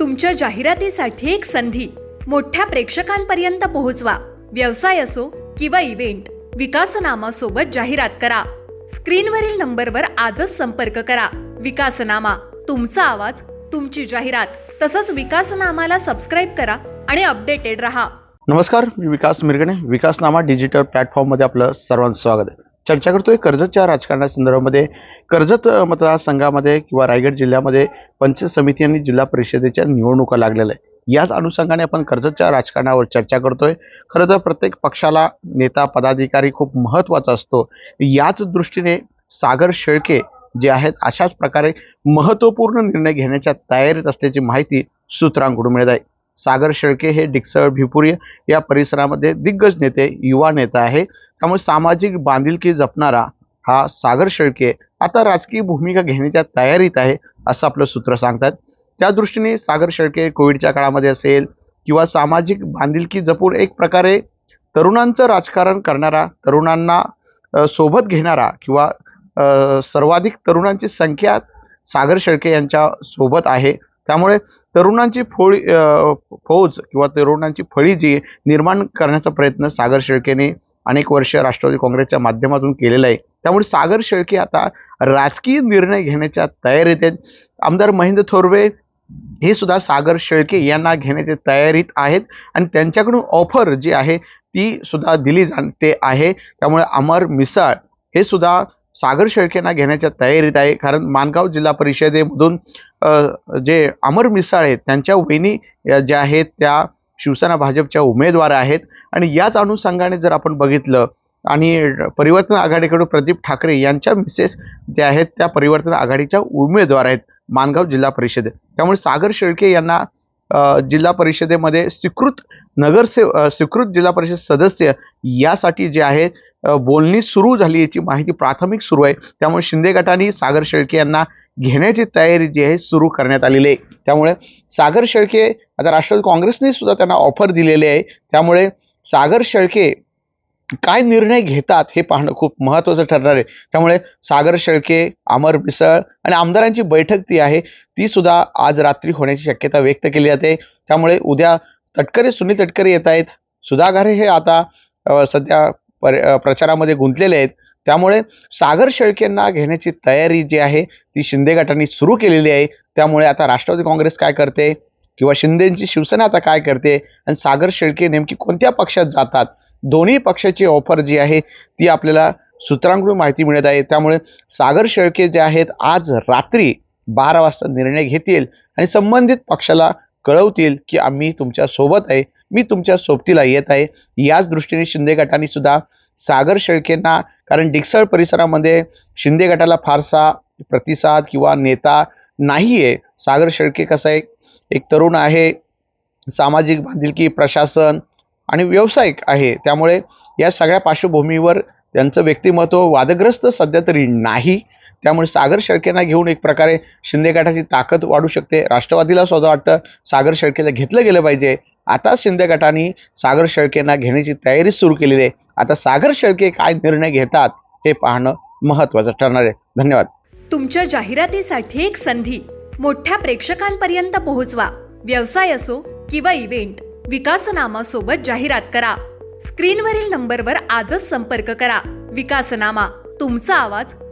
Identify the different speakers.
Speaker 1: तुमच्या जाहिरातीसाठी एक संधी. मोठ्या प्रेक्षकांपर्यंत पोहोचवा. व्यवसाय असो किंवा इव्हेंट विकासनामा सोबत जाहिरात करा. स्क्रीनवरील नंबरवर आजच संपर्क करा. विकासनामा तुमचा आवाज तुमची जाहिरात तसंच विकासनामाला सबस्क्राईब करा आणि अपडेटेड रहा.
Speaker 2: नमस्कार मी विकास मिरगणे. विकासनामा डिजिटल प्लॅटफॉर्ममध्ये आपलं सर्वांचं स्वागत आहे. चर्चा करतोय. कर्जतच्या राजकारणासंदर्भामध्ये कर्जत मतदारसंघामध्ये किंवा रायगड जिल्ह्यामध्ये पंचायत समिती आणि जिल्हा परिषदेच्या निवडणुका लागलेल्या आहे याच अनुषंगाने आपण कर्जतच्या राजकारणावर चर्चा करतोय. खरं तर प्रत्येक पक्षाला नेता पदाधिकारी खूप महत्त्वाचा असतो. याच दृष्टीने सागर शेळके जे आहेत अशाच प्रकारे महत्त्वपूर्ण निर्णय घेण्याच्या तयारीत असल्याची माहिती सूत्रांकडून मिळत आहे. सागर शेळके हे डिक्सळ भिपुरी या परिसरामध्ये दिग्गज नेते युवा नेता आहे. त्यामुळे सामाजिक बांधिलकी जपणारा हा सागर शेळके आता राजकीय भूमिका घेण्याच्या तयारीत आहे असं आपलं सूत्र सांगतात. त्या दृष्टीने सागर शेळके कोविडच्या काळामध्ये असेल किंवा सामाजिक बांधिलकी जपून एक प्रकारे तरुणांचं राजकारण करणारा तरुणांना सोबत घेणारा किंवा सर्वाधिक तरुणांची संख्या सागर शेळके यांच्या सोबत आहे. त्यामुळे तरुणांची फोळी फौज किंवा तरुणांची फळी जी निर्माण करण्याचा प्रयत्न सागर शेळकेने अनेक वर्ष राष्ट्रवादी काँग्रेसच्या माध्यमातून केलेला आहे. त्यामुळे सागर शेळके आता राजकीय निर्णय घेण्याच्या तयारीत आहेत. आमदार महेंद्र थोरवे हे सुद्धा सागर शेळके यांना घेण्याच्या तयारीत आहेत आणि त्यांच्याकडून ऑफर जी आहे ती सुद्धा दिली जाते आहे. त्यामुळे अमर मिसाळ हे सुद्धा सागर शेळकेंना घेण्याच्या तयारीत आहे. कारण मानगाव जिल्हा परिषदेमधून जे अमर मिसाळ आहेत त्यांच्या वहिनी ज्या आहेत त्या शिवसेना भाजपच्या उमेदवार आहेत. आणि याच अनुषंगाने जर आपण बघितलं आणि परिवर्तन आघाडीकडून प्रदीप ठाकरे यांच्या मिसेस ज्या आहेत त्या परिवर्तन आघाडीच्या उमेदवार आहेत मानगाव जिल्हा परिषदेत त्यामुळे सागर शेळके यांना जिल्हा परिषदेमध्ये स्वीकृत नगरसेव स्वीकृत जिल्हा परिषद सदस्य यासाठी जे आहे बोलणी सुरू झाली याची माहिती प्राथमिक सुरू आहे. त्यामुळे शिंदे गटाने सागर शेळके यांना घेण्याची तयारी जी आहे सुरू करण्यात आलेली आहे. त्यामुळे सागर शेळके आता राष्ट्रवादी काँग्रेसने सुद्धा त्यांना ऑफर दिलेली आहे. त्यामुळे सागर शेळके काय निर्णय घेतात हे पाहणं खूप महत्त्वाचं ठरणार आहे. त्यामुळे सागर शेळके अमर मिसळ आणि आमदारांची बैठक ती आहे ती सुद्धा आज रात्री होण्याची शक्यता व्यक्त केली जाते. त्यामुळे उद्या तटकरे सुनील तटकरे येत आहेत. सुधाघारे हे आता सध्या पर प्रचारामध्ये गुंतलेले आहेत. त्यामुळे सागर शेळकेंना घेण्याची तयारी जी आहे ती शिंदे गटाने सुरू केलेली आहे. त्यामुळे आता राष्ट्रवादी काँग्रेस काय करते किंवा शिंदेची शिवसेना आता काय करते आणि सागर शेळके नेमकी कोणत्या पक्षात जातात? दोन्ही पक्षाची ऑफर जी आहे ती आपल्याला सूत्रांकडून माहिती मिळत आहे. त्यामुळे सागर शेळके जे आहेत आज रात्री बारा वाजता निर्णय घेतील आणि संबंधित पक्षाला कळवतील की आम्ही तुमच्यासोबत आहे. मी तुमच्या सोबतीला येत आहे. याच दृष्टीने शिंदे गटाने सुद्धा सागर शेळकेंना कारण डिक्सळ परिसरामध्ये शिंदे गटाला फारसा प्रतिसाद किंवा नेता नाही आहे सागर शेळके कसं आहे एक तरुण आहे. सामाजिक बांधिलकी प्रशासन आणि व्यावसायिक आहे. त्यामुळे या सगळ्या पार्श्वभूमीवर त्यांचं व्यक्तिमत्व वादग्रस्त सध्या तरी नाही. त्यामुळे सागर शेळकेंना घेऊन एक प्रकारे शिंदे गटाची ताकद वाढू शकते. राष्ट्रवादीला स्वतः वाटतं सागर शेळकेला घेतलं गेलं पाहिजे. आता शिंदे गटाने सागर शेळकेंना घेण्याची तयारी सुरू केलेली आहे. आता सागर शेळके काय निर्णय घेतात हे पाहणं महत्त्वाचं ठरणार आहे. धन्यवाद.
Speaker 1: तुमच्या जाहिरातीसाठी एक संधी. मोठ्या प्रेक्षकांपर्यंत पोहोचवा. व्यवसाय असो किंवा इव्हेंट विकासनामा सोबत जाहिरात करा. स्क्रीनवरील नंबरवर आजच संपर्क करा. विकासनामा तुमचा आवाज